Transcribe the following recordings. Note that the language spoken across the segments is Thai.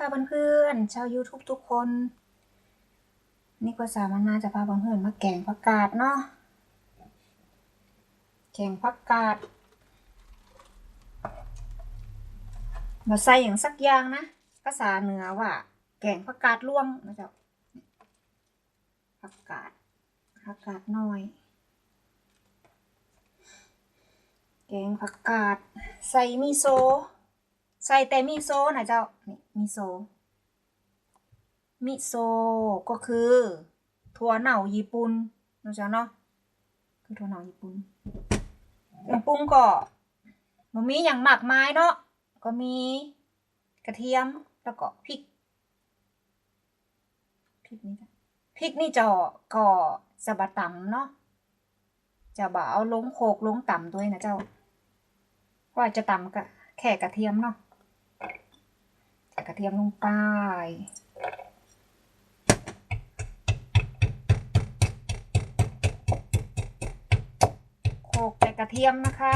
ค่ะเพื่อนๆชาว YouTube ทุกคน นี่ก็สามารถน่าจะพาเพื่อนๆมาแกงผักกาดเนาะแกงผักกาดมาใส่อย่างสักอย่างนะภาษาเหนือว่า แกงผักกาดร่วงนะจ๊ะผักกาดผักกาดน้อย แกงผักกาด ใส่มิโซะ ใส่แต่มิโซะนะเจ้านี่มิโซะมิโซะก็คือถั่วเน่าญี่ปุ่นนะเจ้าเนาะคือถั่วเน่าญี่ปุ่นเครื่องปรุงก็มันมีอย่างหมากไมายเนาะก็มีกระเทียมแล้วก็พริกพริกนี่จ้ะพริกนี่จะก็สะบะตำเนาะจะบ่เอาลงโขกลงต่ำด้วยนะเจ้าว่าจะตำกะแค่กระเทียมเนาะ กระเทียมลงไป โขกแต่กระเทียมนะคะ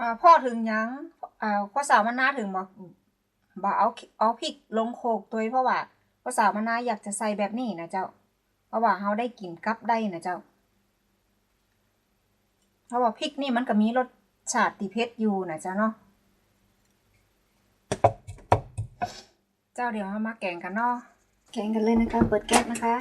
อ่าพ่อถึงยังอ่าพ่อสาวมนาถึงบอกบอกเอาเอาพริกลงโขกตัวเพราะว่าพ่อสาวมนาอยากจะใส่แบบนี้นะเจ้า เพราะว่าเขาได้กินกับได้นะเจ้าเพราะว่าพริกนี่มันก็มีรสชาติติเผ็ดอยู่นะเจ้าเนาะเจ้าเดี๋ยวเรามาแกงกันเนาะแกงกันเลยนะคะ เปิดแก๊สนะคะ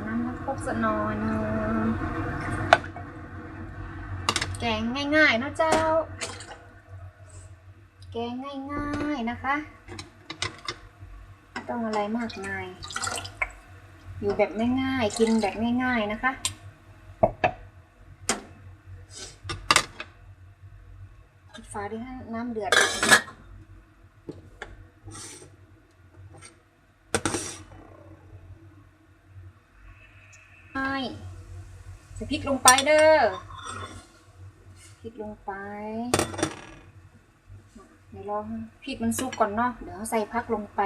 น้ำน้ำคร กสนอนแกงง่ายๆนะเจ้า แกงง่ายๆนะคะไม่ต้องอะไรมากมาย อยู่แบบง่ายๆ กินแบบง่ายๆนะคะปิดฝาด้วยฮะน้ำเดือด ใช่ใส่ พริกลงไปเด้อพริกลงไปเดี๋ยวรอพริกมันสุกก่อนเนาะเดี๋ยวใส่พักลงไป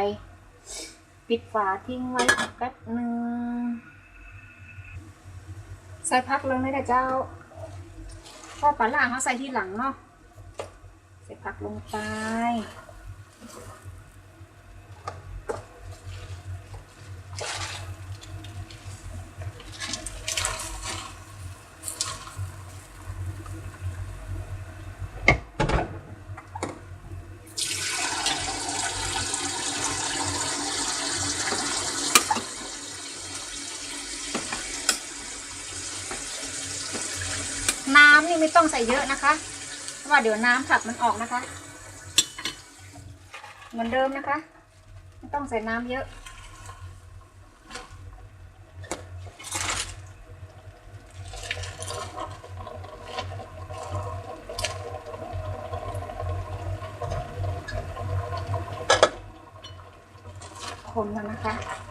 ปิดฝาทิ้งไว้แป๊บหนึ่งใส่พักลงเลยนะเจ้าพ่อปลาล่าเขาใส่ที่หลังเนาะใส่พักลงไป น้ำนี่ไม่ต้องใส่เยอะนะคะ เพราะว่าเดี๋ยวน้ำผักมันออกนะคะ เหมือนเดิมนะคะ ไม่ต้องใส่น้ำเยอะ คนกันนะคะ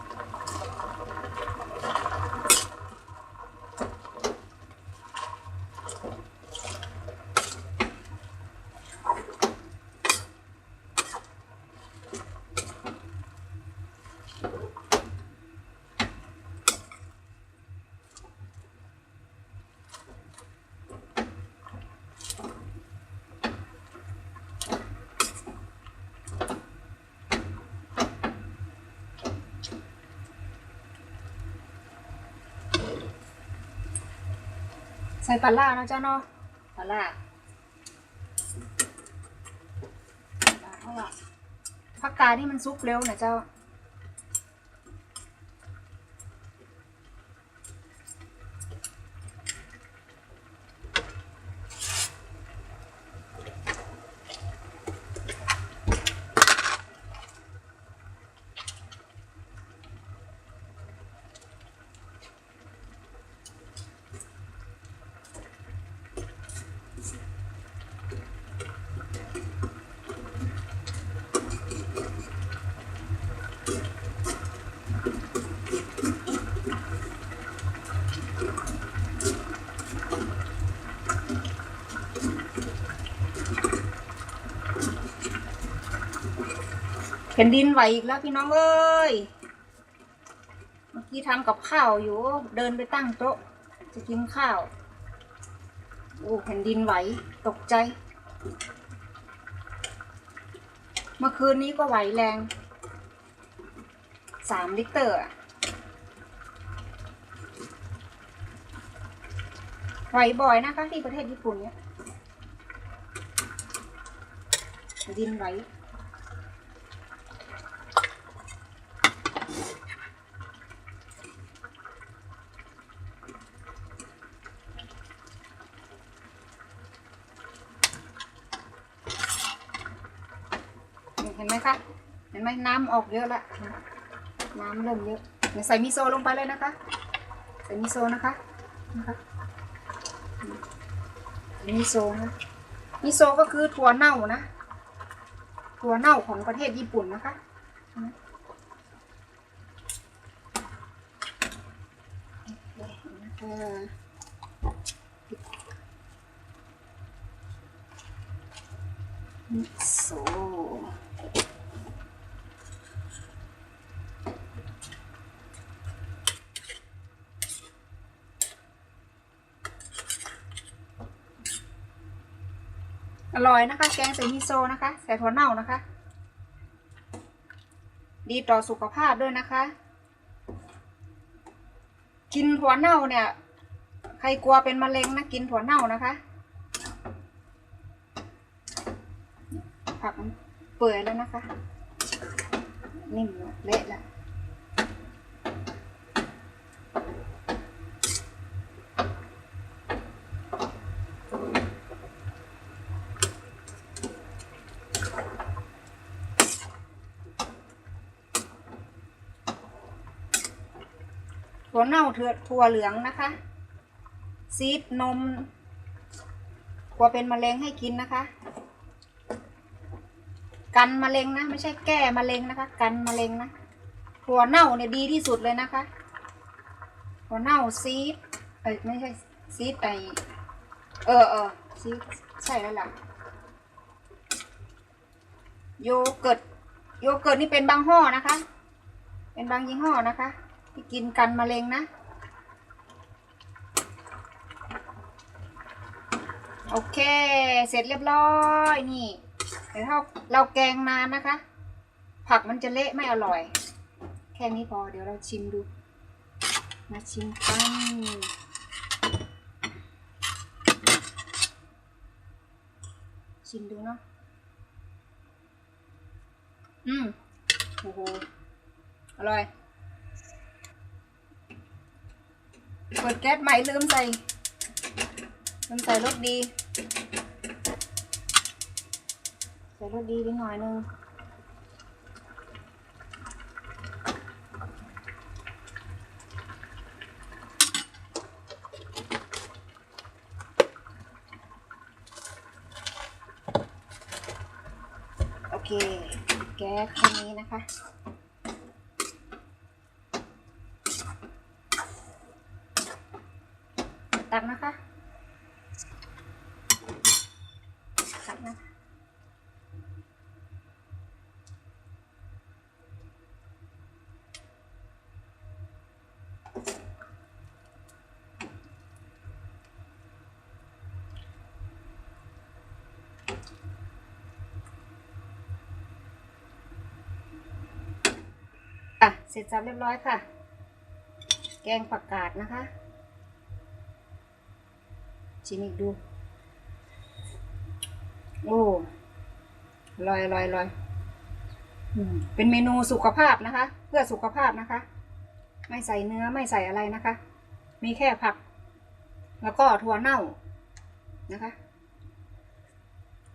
ใส่ปลาล่าเนาะเจ้าเนาะปลาล่าเพราะว่าผักกาดนี่มันซุกเร็วนะเจ้า แผ่นดินไหวอีกแล้วพี่น้องเอ้ย เมื่อกี้ทำกับข้าวอยู่ เดินไปตั้งโต๊ะ จะกินข้าว โอ้แผ่นดินไหวตกใจ เมื่อคืนนี้ก็ไหวแรงสามลิตรอะไหวบ่อยนะคะที่ประเทศญี่ปุ่นเนี่ยดินไหว เห็ นไหมคะ เห็นไหมน้ำออกเยอะละน้ำเริ่มเยอะเดี๋ยวใส่มิโซะลงไปเลยนะคะ ใส่มิโซะนะคะนะคะมิโซะนะมิโซะก็คือถั่วเน่านะถั่วเน่าของประเทศญี่ปุ่นนะคะเออมิโซะ อร่อยนะคะ แกงใส่มิโซนะคะ ใส่ถั่วเน่านะคะ ดีต่อสุขภาพด้วยนะคะ กินถั่วเน่าเนี่ย ใครกลัวเป็นมะเร็งนะกินถั่วเน่านะคะผักมัน เปื่อยแล้วนะคะ นิ่มแล้วเละแล้วถั่วเน่าเถือถั่วเหลืองนะคะ ซีดนมกลัวเป็นมะเร็งให้กินนะคะ กันมะเร็งนะ ไม่ใช่แก้มะเร็งนะคะ กันมะเร็งนะถั่วเน่าเนี่ยดีที่สุดเลยนะคะถั่วเน่าซีดเอ้ยไม่ใช่ซีดไอเออเออซีดใช่แล้วล่ะโยเกิร์ตโยเกิร์ตนี่เป็นบางห่อนะคะ เป็นบางยี่ห้อนะคะ ที่กินกันมะเร็งนะ โอเค เสร็จเรียบร้อยนี่ เดี๋ยวเราเราแกงนานนะคะ ผักมันจะเละไม่อร่อย แค่นี้พอเดี๋ยวเราชิมดู มาชิมกันชิมดูเนาะอืมโอ้โหอร่อย เปิดแก๊สใหม่ลืมใส่ลืมใส่รสดี ใส่รสดีไปหน่อยนึงโอเค แก๊สแค่นี้นะคะตักนะคะตักนะอะ เสร็จสับเรียบร้อยค่ะ แกงผักกาดนะคะชิมอีกดู โอ้อร่อยอร่อยอร่อยเป็นเมนูสุขภาพนะคะ เพื่อสุขภาพนะคะ ไม่ใส่เนื้อไม่ใส่อะไรนะคะ มีแค่ผัก แล้วก็ถั่วเน่านะคะ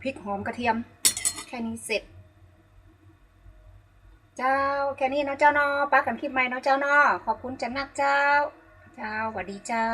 พริกหอมกระเทียม แค่นี้เสร็จ เจ้าแค่นี้เนาะเจ้าเนาะปักกันคลิปใหม่เนาะเจ้าเนาะขอบคุณจันนักเจ้า เจ้าสวัสดีเจ้า